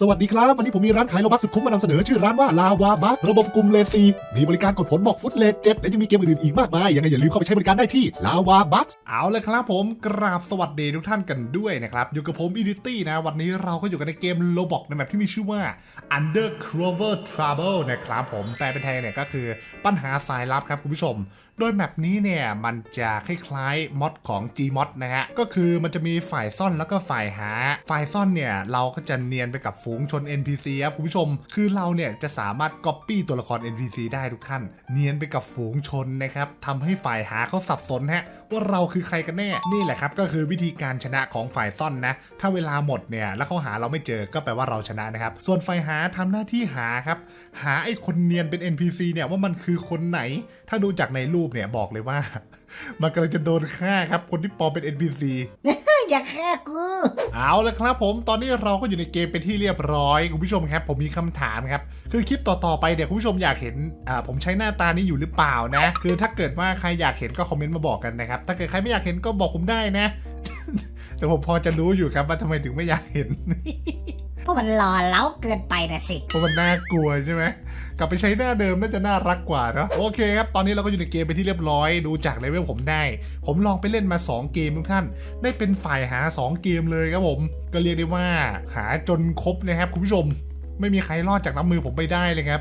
สวัสดีครับ วันนี้ผมมีร้านขายโลบักสุดคุ้มมานำเสนอชื่อร้านว่าลาวาบักระบบกลุ่มเลซีมีบริการกดผลบอกฟุตเลทเจ็ดและยังมีเกมอื่นๆอีกมากมายยังไงอย่าลืมเข้าไปใช้บริการได้ที่ลาวาบักเอาเลยครับผมกราบสวัสดีทุกท่านกันด้วยนะครับ อยู่กับผมอีดิตี้นะ วันนี้เราก็อยู่กันในเกมโลบอกในแบบที่มีชื่อว่า Undercover Trouble นะครับผมแปลเป็นไทยเนี่ยก็คือปัญหาสายลับครับคุณผู้ชม โดยแมปนี้เนี่ยมันจะคล้ายๆมอดของ Gmod นะฮะก็คือมันจะมีฝ่ายซ่อนแล้วก็ฝ่ายหา ฝ่ายซ่อนเนี่ยเราก็จะเนียนไปกับฝูงชน NPC ครับคุณผู้ชม คือเราเนี่ยจะสามารถ Copy ตัวละคร NPC ได้ทุกท่าน เนียนไปกับฝูงชนนะครับทำให้ฝ่ายหาเขาสับสนฮะว่าเราคือใครกันแน่ นี่แหละครับก็คือวิธีการชนะของฝ่ายซ่อนนะ ถ้าเวลาหมดเนี่ยแล้วเขาหาเราไม่เจอก็แปลว่าเราชนะนะครับ ส่วนฝ่ายหาทำหน้าที่หาครับ หาไอ้คนเนียนเป็น NPC เนี่ยว่ามันคือคนไหน ถ้าดูจากในรูปเนี่ยบอกเลยว่า มันกำลังจะโดนฆ่าครับคนที่ปลอมเป็น NPC อย่าฆ่ากู เอาละครับผมตอนนี้เราก็อยู่ในเกมเป็นที่เรียบร้อยคุณผู้ชมครับ ผมมีคำถามครับ คือคลิปต่อๆไปเนี่ยคุณผู้ชมอยากเห็นอ่าผมใช้หน้าตานี้อยู่หรือเปล่านะ คือถ้าเกิดว่าใครอยากเห็นก็คอมเมนต์มาบอกกันนะครับ ถ้าเกิดใครไม่อยากเห็นก็บอกผมได้นะ แต่ผมพอจะรู้อยู่ครับว่าทำไมถึงไม่อยากเห็น เพราะมันหล่อเล้าเกินไปนะสิ เพราะมันน่ากลัวใช่ไหม กลับไปใช้หน้าเดิมน่าจะน่ารักกว่าเนาะโอเคครับตอนนี้เราก็อยู่ในเกมเป็นที่เรียบร้อยดูจากเลเวลผมได้ ผมลองไปเล่นมา 2 เกมทุกท่าน ได้เป็นฝ่ายหา 2 เกมเลยครับผม ก็เรียกได้ว่าหาจนครบนะครับคุณผู้ชมไม่มีใครรอดจากน้ำมือผมไปได้เลยครับ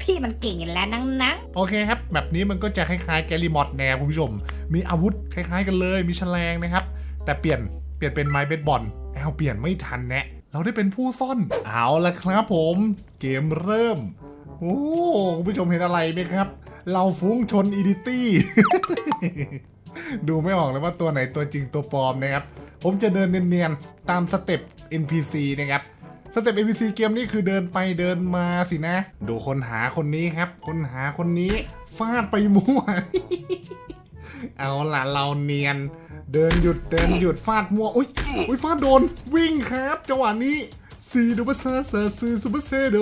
พี่มันเก่งอยู่แล้วนังนังโอเคครับ แบบนี้มันก็จะคล้ายๆแกลิมอดแนวคุณผู้ชม มีอาวุธคล้ายๆกันเลย มีแฉลงนะครับ แต่เปลี่ยนเปลี่ยนเป็นไม้เบสบอลเอาเปลี่ยนไม่ทันแนะ เราได้เป็นผู้ซ่อน เอาละครับผม เกมเริ่ม โอ้คุณผู้ชมเห็นอะไรไหมครับ เราฟุ้งชนอีดิตี้ ดูไม่ออกเลยว่าตัวไหนตัวจริงตัวปลอมนะครับ ผมจะเดินเนียนๆ ตามสเต็ป NPC นะครับ สเต็ป NPC เกมนี้คือเดินไปเดินมาสินะ ดูคนหาคนนี้ครับ คนหาคนนี้ฟาดไปมั่ว เอาล่ะเราเนียน เดินหยุดเดินหยุดฟาดมั่วอุ้ยอุ้ยฟาดโดนวิ่งครับจังหวะนี้ซีดูบัสเซอร์ซีซูเปอร์เซโด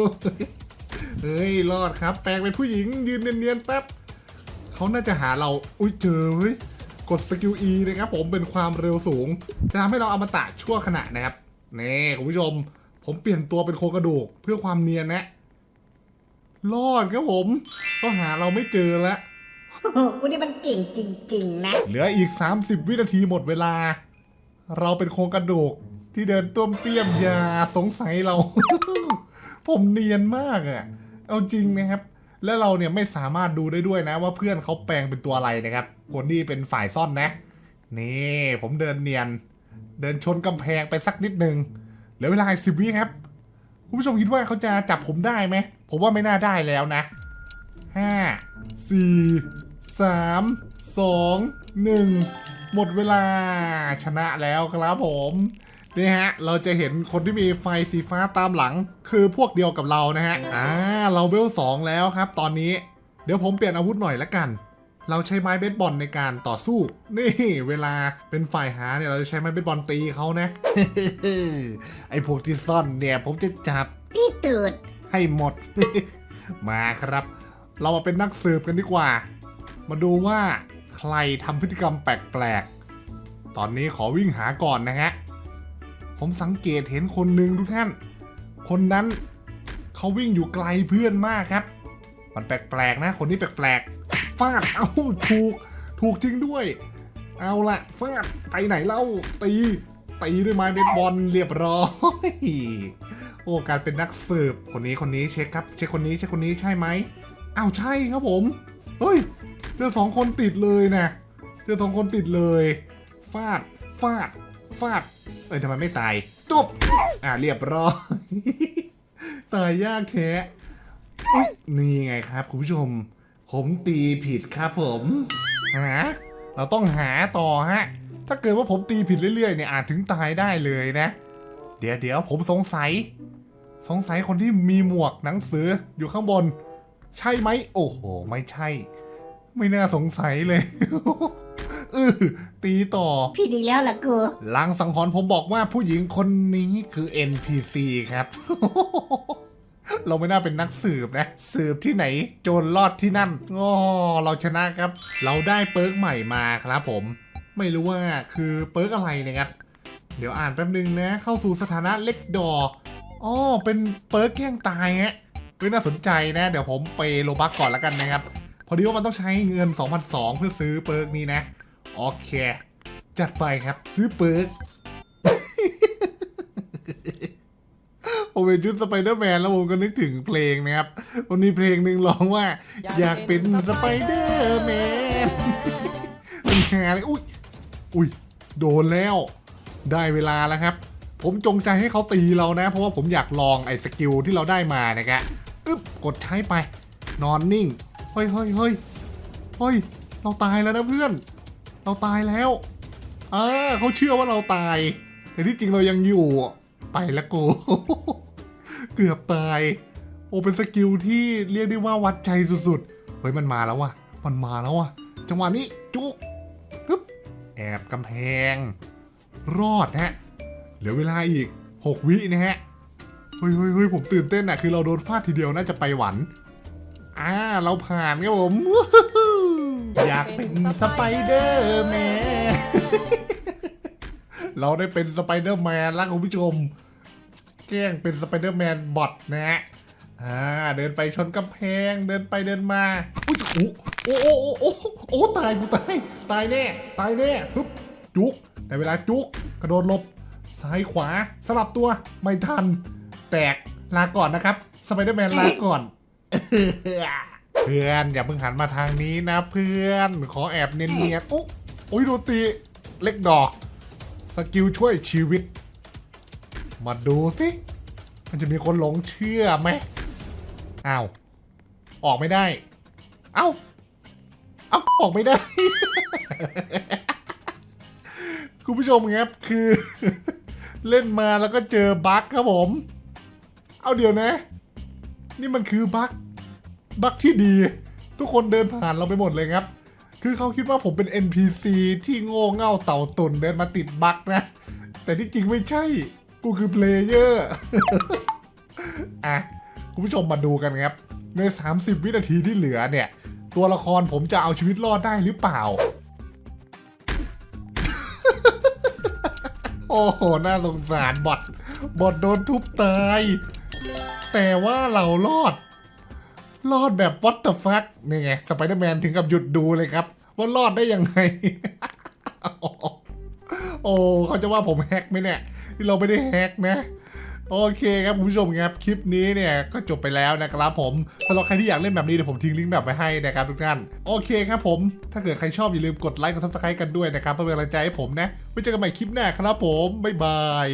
เฮ้ยรอดครับ แปลงเป็นผู้หญิงยืนเนียนๆแป๊บเขาน่าจะหาเราอุ้ยเจอเฮ้ยกดสกิล E นะครับผมเป็นความเร็วสูง จะทำให้เราอมตะชั่วขณะนะครับนี่คุณผู้ชม ผมเปลี่ยนตัวเป็นโครงกระดูกเพื่อความเนียนนะรอดครับผมเขาหาเราไม่เจอแล้ว กูนี่มันเก่งจริง ๆ นะ เหลืออีก 30 วินาทีหมดเวลา เราเป็นโครงกระดูกที่เดินต้วมเตี้ยมยาสงสัยเรา ผมเนียนมากอะ่ะ เอาจริงนะครับ และเราเนี่ยไม่สามารถดูได้ด้วยนะ ว่าเพื่อนเขาแปลงเป็นตัวอะไรนะครับ คนที่เป็นฝ่ายซ่อนนะ นี่ผมเดินเนียน เดินชนกำแพงไปสักนิดหนึ่งเหลือเวลาสิบวิครับ คุณผู้ชมคิดว่าเขาจะจับผมได้ไหม ผมว่าไม่น่าได้แล้วนะห้าสี่ สามสองหนึ่งหมดเวลาชนะแล้วครับผมนี่ฮะ เราจะเห็นคนที่มีไฟสีฟ้าตามหลัง คือพวกเดียวกับเรานะฮะ อ่า เราเวลสองแล้วครับ ตอนนี้ เดี๋ยวผมเปลี่ยนอาวุธหน่อยละกัน เราใช้ไม้เบสบอลในการต่อสู้ นี่ เวลาเป็นฝ่ายหาเนี่ย เราจะใช้ไม้เบสบอลตีเขานะ ไอ้พวกที่ซ่อนเนี่ย ผมจะจับที่ตืดให้หมด มาครับ เรามาเป็นนักสืบกันดีกว่า มาดูว่าใครทำพฤติกรรมแปลกๆ ตอนนี้ขอวิ่งหาก่อนนะฮะ ผมสังเกตเห็นคนหนึ่งทุกท่าน คนนั้นเขาวิ่งอยู่ไกลเพื่อนมากครับ มันแปลกๆนะ คนนี้แปลกๆ ฟาด เอ้า ถูก ถูกจริงด้วย เอาละฟาด ไปไหนเล่า ตี ตีด้วยไม้เบสบอลเรียบร้อย โอ้ การเป็นนักสืบ คนนี้ คนนี้ เช็คครับ เช็คคนนี้ เช็คคนนี้ ใช่ไหมอ้าว ใช่ครับผม เฮ้ย เจอสองคนติดเลยนะเจอสองคนติดเลยฟาดฟาดฟาดเอ้ยทำไมไม่ตายตุ๊บอ่าเรียบร้อยตายยากแท้นี่ไงครับ คุณผู้ชม ผมตีผิดครับผมหาเราต้องหาต่อฮะ ถ้าเกิดว่าผมตีผิดเรื่อยๆเนี่ยอาจถึงตายได้เลยนะ เดี๋ยวเดี๋ยวผมสงสัย สงสัยคนที่มีหมวกหนังสืออยู่ข้างบน ใช่ไหม โอ้โห ไม่ใช่ ไม่น่าสงสัยเลยเออตีต่อ พี่ดีแล้วล่ะกูลังสังหรณ์ผมบอกว่าผู้หญิงคนนี้คือ NPC ครับ เราไม่น่าเป็นนักสืบนะ สืบที่ไหน โจรรอดที่นั่นอ๋อเราชนะครับ เราได้เปิร์กใหม่มาครับผม ไม่รู้ว่าคือเปิร์กอะไรนะครับ เดี๋ยวอ่านแป๊บนึงนะ เข้าสู่สถานะเล็กดออ๋อเป็นเปิร์กแกล้งตายฮะเฮ้ยน่าสนใจนะ เดี๋ยวผมไปโลบักก่อนแล้วกันนะครับ พอดีว่ามันต้องใช้เงิน2,002เพื่อซื้อเปิร์กนี้นะ โอเค จัดไปครับซื้อเปิร์กผมเป็นชุดสไปเดอร์แมนแล้วผมก็นึกถึงเพลงนะครับมันมีเพลงหนึ่งร้องว่า อยากเป็นสไปเดอร์แมนเป็นหาเลยอุ้ยอุ้ยโดนแล้ว ได้เวลาแล้วครับ ผมจงใจให้เขาตีเรานะ เพราะว่าผมอยากลองไอ้สกิลที่เราได้มานะครับอึ๊บกดใช้ไป นอนนิ่ง ฮ้ยเฮ้ยเฮ้ยเฮ้ย เราตายแล้วนะเพื่อน เราตายแล้วอ่าเขาเชื่อว่าเราตาย แต่ที่จริงเรายังอยู่ ไปแล้วกู เกือบตาย โอเป็นสกิลที่เรียกได้ว่าวัดใจสุดๆ เฮ้ยมันมาแล้วว่ะ มันมาแล้วว่ะ จังหวะนี้จุกปึ๊บแอบกำแพง รอดฮะเหลือเวลาอีก 6 วินะฮะเฮ้ยเฮ้ยเฮ้ยผมตื่นเต้นอะคือเราโดนฟาดทีเดียวน่าจะไปหวัน อ่า เราผ่านครับผมวู้ฮู้ฮู้อยากเป็นสไปเดอร์แมน เราได้เป็นสไปเดอร์แมนแล้วคุณผู้ชม แกล้งเป็นสไปเดอร์แมนบอทนะฮะ อ่า เดินไปชนกำแพง เดินไปเดินมาอุ้ยโอ้โอ้โอ้โอ้โอ้โอ้ตายกูตาย ตายแน่ ตายแน่ปึ๊บจุกในเวลาจุกกระโดดหลบ ซ้ายขวา สลับตัว ไม่ทัน แตก ลาก่อนนะครับ สไปเดอร์แมนลาก่อน เพื่อนอย่าเพิ่งหันมาทางนี้นะเพื่อน ขอแอบเนียนๆอุ๊ยโอ้ยโดนตีเล็กดอก สกิลช่วยชีวิต มาดูสิ มันจะมีคนหลงเชื่อไหมอ้าว ออกไม่ได้ เอ้า เอ้าออกไม่ได้ คุณผู้ชมครับคือ เล่นมาแล้วก็เจอบั๊กครับผม เอาเดี๋ยวนะ นี่มันคือบั๊ก บักที่ดี ทุกคนเดินผ่านเราไปหมดเลยครับ คือเขาคิดว่าผมเป็น NPC ที่โง่เง่าเต่าตุ่นเดินมาติดบักนะ แต่ที่จริงไม่ใช่ กูคือเพลเยอร์ อะ คุณผู้ชมมาดูกันครับ ใน 30 วินาทีที่เหลือเนี่ย ตัวละครผมจะเอาชีวิตรอดได้หรือเปล่า โอ้โห น่าสงสารบอทบอทโดนทุบตาย แต่ว่าเรารอด รอดแบบ what the fuck นี่ไงสไปเดอร์แมนถึงกับหยุดดูเลยครับ ว่ารอดได้ยังไง โอ้เขาจะว่าผมแฮกไหมเนี่ยที่เราไม่ได้แฮกนะโอเคครับคุณผู้ชมครับคลิปนี้เนี่ยก็จบไปแล้วนะครับผมสำหรับใครที่อยากเล่นแบบนี้เดี๋ยวผมทิ้งลิงก์แบบไว้ให้นะครับทุกท่านโอเคครับผม ถ้าเกิดใครชอบอย่าลืมกดไลค์กดซับสไครต์กันด้วยนะครับเพื่อเป็นกำลังใจให้ผมนะไว้เจอกันใหม่คลิปหน้าครับผมบ๊ายบาย